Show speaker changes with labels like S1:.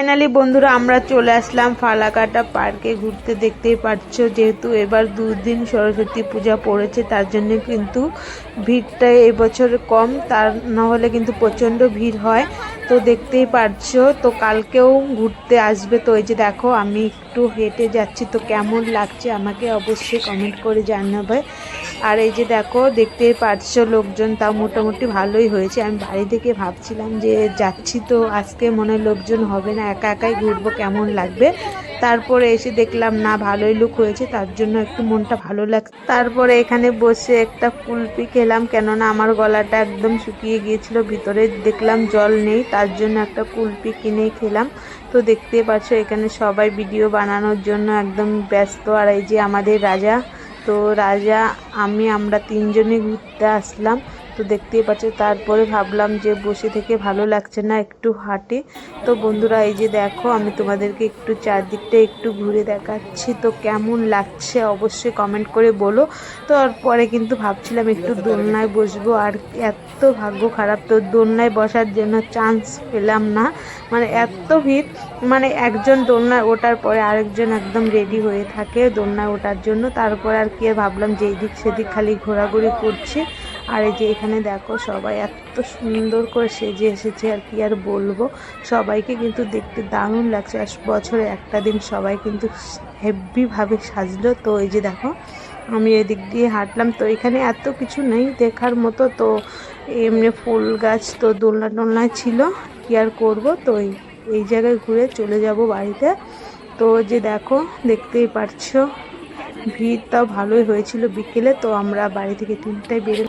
S1: Finally বন্ধুরা, আমরা চলে আসলাম ফালাকাটা পার্কে। ঘুরতে দেখতেই পাচ্ছ, যেহেতু এবার দুদিন সরস্বতী পূজা পড়েছে, তার জন্য কিন্তু ভিড়টা এবছর কম। তার না হলে কিন্তু প্রচণ্ড ভিড় হয়। তো দেখতেই পারছ তো কালকেও ঘুরতে আসবে। তো এই যে দেখো, আমি একটু হেঁটে যাচ্ছি, তো কেমন লাগছে আমাকে অবশ্যই কমেন্ট করে জানাবে। আর এই যে দেখো, দেখতেই পারছ লোকজন তাও মোটামুটি ভালোই হয়েছে। আমি বাড়ি থেকে ভাবছিলাম যে যাচ্ছি, তো আজকে মনে লোকজন হবে না। একা একাই ঘুরবো, কেমন লাগবে? তারপরে এসে দেখলাম, না, ভালোই লুক হয়েছে, তার জন্য একটু মনটা ভালো লাগছে তারপরে এখানে বসে একটা কুলপি খেলাম, কেননা আমার গলাটা একদম শুকিয়ে গিয়েছিল, ভিতরে দেখলাম জল নেই, তার জন্য একটা কুলপি কিনে খেলাম। তো দেখতেই পাচ্ছ এখানে সবাই ভিডিও বানানোর জন্য একদম ব্যস্ত, আর এই যে আমাদের রাজা, তো রাজা, আমি, আমরা তিনজনে ঘুরতে আসলাম। তো দেখতেই পাচ্ছ, তারপরে ভাবলাম যে বসে থেকে ভালো লাগছে না, একটু হাঁটে। তো বন্ধুরা, এই যে দেখো, আমি তোমাদেরকে একটু চারদিকটা একটু ঘুরে দেখাচ্ছি। তো কেমন লাগছে অবশ্যই কমেন্ট করে বলো। তো পরে কিন্তু ভাবছিলাম একটু দোলনায় বসবো, আর এত ভাগ্য খারাপ। তো দোলনায় বসার জন্য চান্স পেলাম না। মানে এত ভিড় মানে একজন দোলনায় ওঠার পরে আরেকজন একদম রেডি হয়ে থাকে দোলনায় ওঠার জন্য। তারপরে আর কি, ভাবলাম যে এদিক সেদিক খালি ঘোরাঘুরি করছি। আর এই যে এখানে দেখো সবাই এত সুন্দর করে সেজে এসেছে আর কি আর বলব, সবাইকে কিন্তু দেখতে দারুণ লাগছে। আর বছরে একটা দিন সবাই কিন্তু হেভিভাবে সাজলো। তো এই যে দেখো, আমি এদিক দিয়ে হাঁটলাম। তো এখানে এত কিছু নেই দেখার মতো। তো এমনি ফুল গাছ তো দোলনা টোলনায় ছিল। কি আর করব? তো এই জায়গায় ঘুরে চলে যাব বাড়িতে। তো যে দেখো, দেখতেই পারছ ভিড়টাও ভালোই হয়েছিল বিকেলে। তো আমরা বাড়ি থেকে তিনটায় বেরো